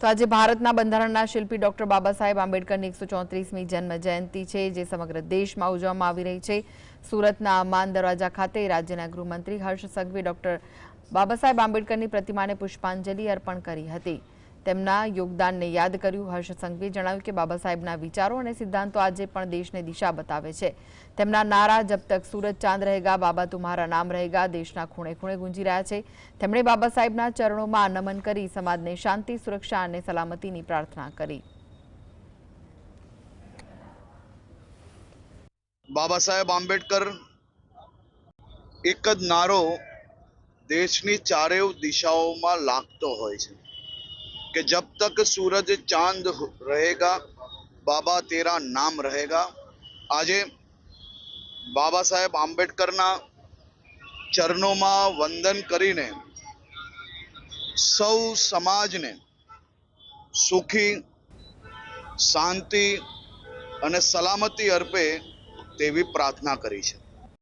તો આજે ભારતના બંધારણના શિલ્પી ડોક્ટર બાબા સાહેબ આંબેડકરની એકસો ચોત્રીસમી જન્મ જયંતિ છે, જે સમગ્ર દેશમાં ઉજવવામાં આવી રહી છે. સુરતના માન દરવાજા ખાતે રાજ્યના ગૃહમંત્રી હર્ષ સંઘવી ડોક્ટર બાબા સાહેબ આંબેડકરની પ્રતિમાને પુષ્પાંજલિ અર્પણ કરી હતી. તેમના યોગદાનને યાદ કર્યું. હર્ષ સંઘવીએ જણાવ્યું કે બાબા સાહેબના વિચારો અને સિદ્ધાંતો આજે પણ દેશને દિશા બતાવે છે. તેમના નારા જબ તક સૂરજ ચાંદ રહેગા, બાબા તુમ્હારા નામ રહેગા, દેશના ખૂણે ખૂણે ગુંજી રહ્યા છે. તેમણે બાબા સાહેબના ચરણોમાં નમન કરી, સમાજને શાંતિ, સુરક્ષા અને સલામતીની પ્રાર્થના કરી. બાબા સાહેબ આંબેડકર એક જ નારો દેશની ચારેય દિશાઓમાં લાગતો હોય છે. કે જબ તક સૂરજ ચાંદ રહેગા બાબા તેરા નામ રહેગા આજે બાબા સાહેબ આંબેડકરના ચરણોમાં વંદન કરીને સૌ સમાજને સુખી શાંતિ અને સલામતી અર્પે તેવી પ્રાર્થના કરી છે